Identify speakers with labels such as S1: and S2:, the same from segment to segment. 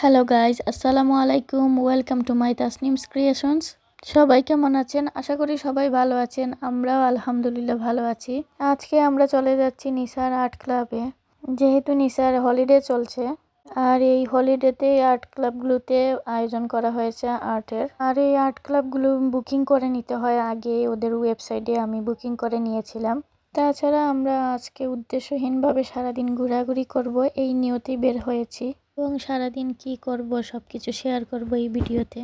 S1: Hello guys আসসালামু আলাইকুম welcome to my Tasnim's creations সবাই কেমন আছেন? আশা করি সবাই ভালো আছেন। আমরাও আলহামদুলিল্লাহ ভালো আছি। আজকে আমরা চলে যাচ্ছি নিসার আর্ট ক্লাবে। যেহেতু নিসার হলিডে চলছে, আর এই হলিডেতে আর্ট ক্লাবগুলোতে আয়োজন করা হয়েছে আর্টের। আর এই আর্ট ক্লাবগুলো বুকিং করে নিতে হয় আগে। ওদের ওয়েবসাইটে আমি বুকিং করে নিয়েছিলাম। তাছাড়া আমরা আজকে উদ্দেশ্যহীনভাবে সারাদিন ঘোরাঘুরি করব। এই নিয়তেই বের হয়েছি। এবং সারাদিন কি করব সব কিছু শেয়ার করব এই ভিডিওতে।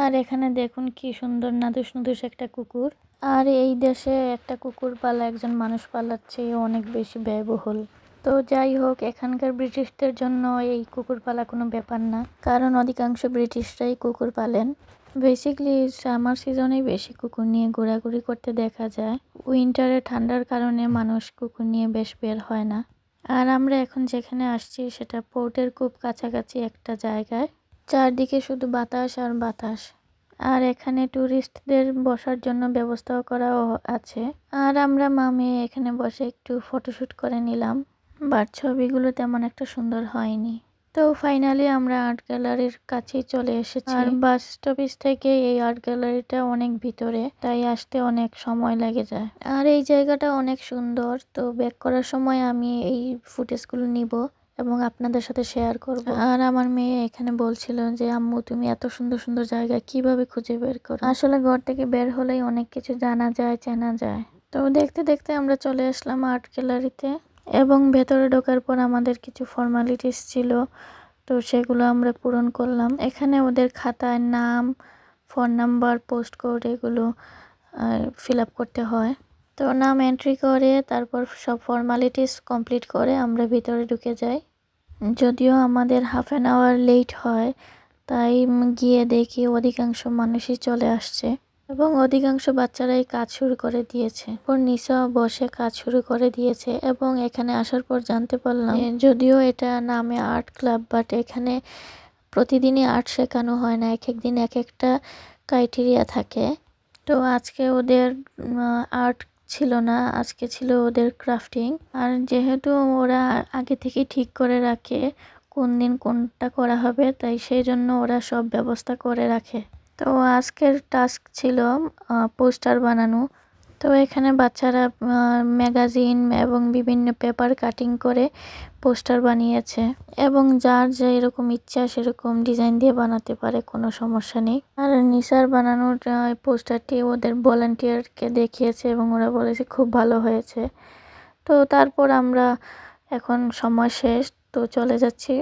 S1: আর এখানে দেখুন কি সুন্দর নাদুস নুদুস একটা কুকুর। আর এই দেশে একটা কুকুর পালা একজন মানুষ পালার চেয়ে অনেক বেশি ব্যয়বহুল। তো যাই হোক, এখানকার ব্রিটিশদের জন্য এই কুকুর পালা কোনো ব্যাপার না। কারণ অধিকাংশ ব্রিটিশরাই কুকুর পালেন। বেসিকলি সামার সিজনেই বেশি কুকুর নিয়ে ঘোরাঘুরি করতে দেখা যায়। উইন্টারে ঠান্ডার কারণে মানুষ কুকুর নিয়ে বেশ বের হয় না। আর আমরা এখন যেখানে আসছি সেটা পোর্টের খুব কাছাকাছি একটা জায়গায়। চারদিকে শুধু বাতাস আর বাতাস। আর এখানে ট্যুরিস্টদের বসার জন্য ব্যবস্থাও করাও আছে। আর আমরা মামে এখানে বসে একটু ফটোশ্যুট করে নিলাম। বাট ছবিগুলো তেমন একটা সুন্দর হয়নি। তো ফাইনালি আমরা আর্ট গ্যালারির কাছেই চলে এসেছি। আর বাস স্টপেজ থেকে এই আর্ট গ্যালারিটা অনেক ভিতরে তাই আসতে অনেক সময় লেগে যায়। আর এই জায়গাটা অনেক সুন্দর তো ব্যাক করার সময় আমি এই ফুটেজগুলো নিব এবং আপনাদের সাথে শেয়ার করব। আর আমার মেয়ে এখানে বলছিল যে আম্মু তুমি এত সুন্দর সুন্দর জায়গা কীভাবে খুঁজে বের করো? আসলে ঘর থেকে বের হলেই অনেক কিছু জানা যায় চেনা যায়। তো দেখতে দেখতে আমরা চলে আসলাম আর্ট গ্যালারিতে এবং ভেতরে ঢোকার পর আমাদের কিছু ফর্মালিটিস ছিল, তো সেগুলো আমরা পূরণ করলাম। এখানে ওদের খাতায় নাম ফোন নাম্বার পোস্ট কোড এগুলো ফিল আপ করতে হয়। তো নাম এন্ট্রি করে, তারপর সব ফর্মালিটিস কমপ্লিট করে আমরা ভিতরে ঢুকে যাই। যদিও আমাদের হাফ অ্যান আওয়ার লেট হয়, তাই গিয়ে দেখি অধিকাংশ মানুষই চলে আসছে। এবং অধিকাংশ বাচ্চারাই কাজ শুরু করে দিয়েছে। ওর নিশা বসে কাজ শুরু করে দিয়েছে এবং এখানে আসার পর জানতে পারলাম যদিও এটা নামে আর্ট ক্লাব, বাট এখানে প্রতিদিনই আর্ট শেখানো হয় না এক এক দিন এক একটা ক্রাইটেরিয়া থাকে। তো আজকে ওদের আর্ট ছিল না, আজকে ছিল ওদের ক্রাফটিং। আর যেহেতু ওরা আগে থেকে ঠিক করে রাখে কোন দিন কোনটা করা হবে, তাই সেই জন্য ওরা সব ব্যবস্থা করে রাখে। তো আজকের টাস্ক ছিল পোস্টার বানানো। তো এখানে বাচ্চারা ম্যাগাজিন এবং বিভিন্ন পেপার কাটিং করে পোস্টার বানিয়েছে এবং যার যে এরকম ইচ্ছা সেরকম ডিজাইন দিয়ে বানাতে পারে, কোনো সমস্যা নেই। আর নিসার বানানোর পোস্টারটি ওদের ভলান্টিয়ারকে দেখিয়েছে এবং ওরা বলেছে খুব ভালো হয়েছে। তো তারপর আমরা এখন সময় শেষ, তো চলে যাচ্ছি।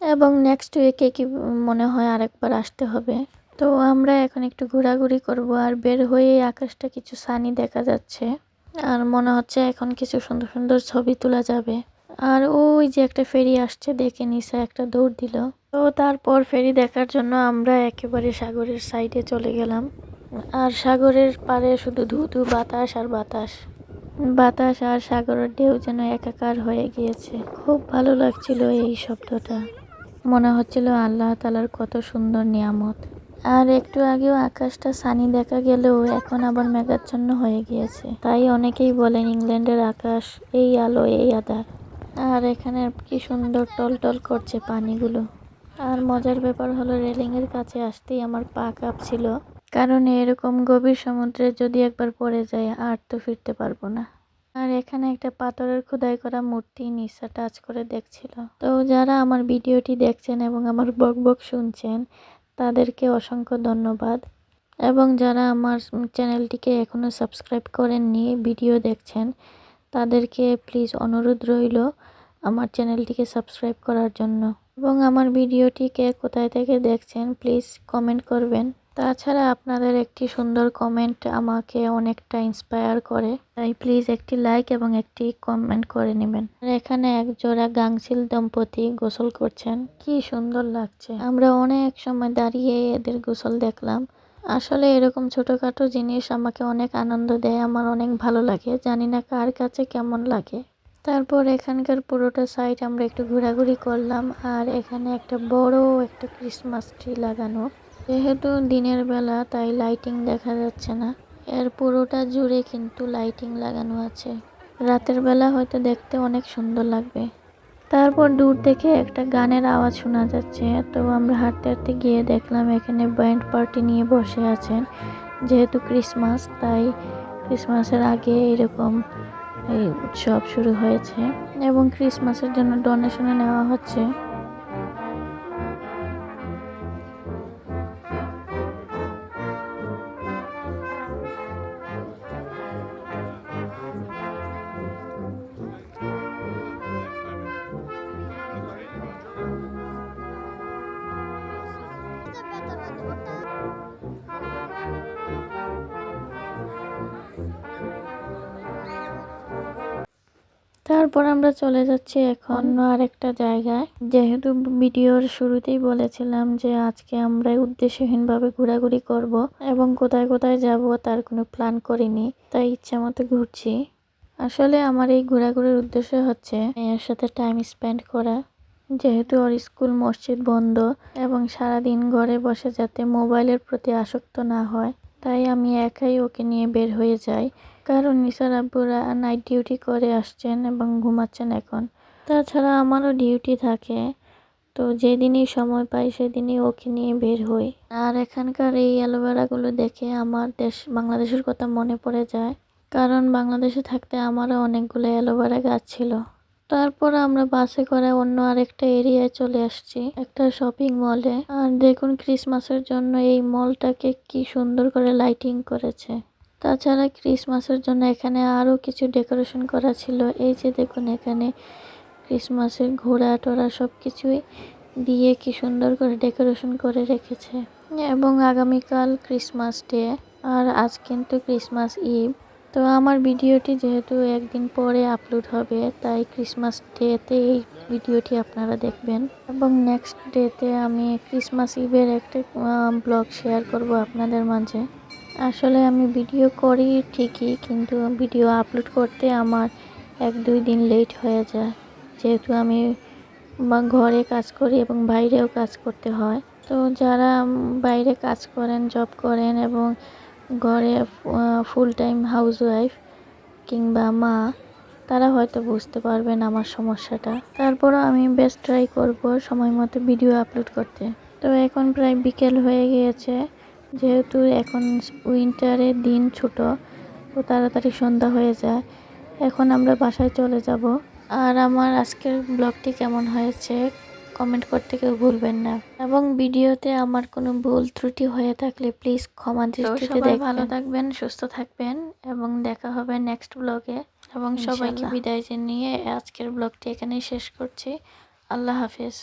S1: এবং নেক্সট উইকে কি মনে হয় আরেকবার আসতে হবে। তো আমরা এখন একটু ঘোরাঘুরি করব আর বের হয়ে আকাশটা কিছু সানি দেখা যাচ্ছে। আর মনে হচ্ছে এখন কিছু সুন্দর সুন্দর ছবি তোলা যাবে। আর ওই যে একটা ফেরি আসছে, দেখে নিসা একটা দৌড় দিল। তো তারপর ফেরি দেখার জন্য আমরা একেবারে সাগরের সাইডে চলে গেলাম। আর সাগরের পারে শুধু ধু ধু বাতাস আর বাতাস। বাতাস আর সাগরের ঢেউ যেন একাকার হয়ে গিয়েছে। খুব ভালো লাগছিল এই শব্দটা। মনে হচ্ছিল আল্লাহ তালার কত সুন্দর নিয়ামত। আর একটু আগেও আকাশটা সানি দেখা গেলেও এখন আবার মেঘাচ্ছন্ন হয়ে গিয়েছে। তাই অনেকেই বলেন ইংল্যান্ডের আকাশ এই আলো, এই আধার। আর এখানে কি সুন্দর টল টল করছে পানিগুলো। আর মজার ব্যাপার হলো রেলিংয়ের কাছে আসতেই আমার পা কাঁপছিল। কারণ এরকম গভীর সমুদ্রে যদি একবার পড়ে যায়, আর তো ফিরতে পারব না। আর এখানে একটা পাথরের খোদাই করা মূর্তি নিচা টাচ করে দেখছিল। তো যারা আমার ভিডিওটি দেখছেন এবং আমার বক বক শুনছেন তাদেরকে অসংখ্য ধন্যবাদ। এবং যারা আমার চ্যানেলটিকে এখনও সাবস্ক্রাইব করেননি, ভিডিও দেখছেন, তাদেরকে প্লিজ অনুরোধ রইল আমার চ্যানেলটিকে সাবস্ক্রাইব করার জন্য। এবং আমার ভিডিওটিকে কোথায় থেকে দেখছেন প্লিজ কমেন্ট করবেন। তাছাড়া আপনাদের একটি সুন্দর কমেন্ট আমাকে অনেকটা ইন্সপায়ার করে। তাই প্লিজ একটি লাইক এবং একটি কমেন্ট করে নেবেন। এখানে এক জোড়া গাংশিল দম্পতি গোসল করছেন। কি সুন্দর লাগছে। আমরা অনেক সময় দাঁড়িয়ে এদের গোসল দেখলাম। আসলে এরকম ছোটোখাটো জিনিস আমাকে অনেক আনন্দ দেয়, আমার অনেক ভালো লাগে। জানি না কার কাছে কেমন লাগে। তারপর এখানকার পুরোটা সাইড আমরা একটু ঘোরাঘুরি করলাম। আর এখানে একটা বড় একটা ক্রিসমাস ট্রি লাগানো। যেহেতু দিনের বেলা, তাই লাইটিং দেখা যাচ্ছে না। এর পুরোটা জুড়ে কিন্তু লাইটিং লাগানো আছে। রাতের বেলা হয়তো দেখতে অনেক সুন্দর লাগবে। তারপর দূর থেকে একটা গানের আওয়াজ শোনা যাচ্ছে। তো আমরা হাঁটতে হাঁটতে গিয়ে দেখলাম এখানে ব্যান্ড পার্টি নিয়ে বসে আছেন। যেহেতু ক্রিসমাস, তাই ক্রিসমাসের আগে এরকম এই উৎসব শুরু হয়েছে। এবং ক্রিসমাসের জন্য ডোনেশনে নেওয়া হচ্ছে। তারপর আমরা চলে যাচ্ছি এখন আরেকটা জায়গায়। যেহেতু ভিডিওর শুরুতেই বলেছিলাম যে আজকে আমরা উদ্দেশ্যহীনভাবে ঘোরাঘুরি করব এবং কোথায় কোথায় যাব তার কোনো প্ল্যান করিনি, তাই ইচ্ছা মতো ঘুরছি। আসলে আমার এই ঘোরাঘুরির উদ্দেশ্য হচ্ছে মেয়ের সাথে টাইম স্পেন্ড করা। যেহেতু ওর স্কুল মসজিদ বন্ধ এবং সারাদিন ঘরে বসে যাতে মোবাইলের প্রতি আসক্ত না হয় তাই আমি একাই ওকে নিয়ে বের হয়ে যাই। কারণ নিসার আব্বুরা নাইট ডিউটি করে আসছেন এবং ঘুমাচ্ছেন এখন। তাছাড়া আমারও ডিউটি থাকে। তো যেদিনই সময় পাই সেদিনই ওকে নিয়ে বের হই। আর এখানকার এই অ্যালোভেরাগুলো দেখে আমার দেশ, বাংলাদেশের কথা মনে পড়ে যায়। কারণ বাংলাদেশে থাকতে আমারও অনেকগুলো অ্যালোভেরা গাছ ছিল। তারপর আমরা বাসে করে অন্য আরেকটা এরিয়ায় চলে আসছি, একটা শপিং মলে আর দেখুন ক্রিসমাসের জন্য এই মলটাকে কি সুন্দর করে লাইটিং করেছে। তাছাড়া ক্রিসমাসের জন্য এখানে আরও কিছু ডেকোরেশন করা ছিল। এই যে দেখুন এখানে ক্রিসমাসের ঘোড়া টোড়া সব কিছুই দিয়ে কি সুন্দর করে ডেকোরেশন করে রেখেছে। এবং আগামীকাল ক্রিসমাস ডে আর আজ কিন্তু ক্রিসমাস ইভ তো আমার ভিডিওটি যেহেতু একদিন পরে আপলোড হবে, তাই ক্রিসমাস ডেতে এই ভিডিওটি আপনারা দেখবেন। এবং নেক্সট ডেতে আমি ক্রিসমাস ইভের একটা ব্লগ শেয়ার করব আপনাদের মাঝে। আসলে আমি ভিডিও করি ঠিকই, কিন্তু ভিডিও আপলোড করতে আমার এক দুই দিন লেট হয়ে যায়। যেহেতু আমি ঘরে কাজ করি এবং বাইরেও কাজ করতে হয়। তো যারা বাইরে কাজ করেন জব করেন এবং ঘরে ফুল টাইম হাউস ওয়াইফ কিংবা মা, তারা হয়তো বুঝতে পারবেন আমার সমস্যাটা। তারপরও আমি বেস্ট ট্রাই করব সময় মতো ভিডিও আপলোড করতে। তো এখন প্রায় বিকেল হয়ে গিয়েছে, যেহেতু এখন উইন্টারের দিন ছোট, তো তাড়াতাড়ি সন্ধ্যা হয়ে যায়। এখন আমরা বাসায় চলে যাব। আর আমার আজকের ব্লগটি কেমন হয়েছে কমেন্ট করতে কেউ ভুলবেন না। এবং ভিডিওতে আমার কোনো ভুল ত্রুটি হয়ে থাকলে প্লিজ ক্ষমা দৃষ্টিতে দেখবেন। ভালো থাকবেন সুস্থ থাকবেন এবং দেখা হবে নেক্সট ব্লগে এবং সবাইকে বিদায় জানিয়ে আজকের ব্লগটি এখানেই শেষ করছি। আল্লাহ হাফিজ।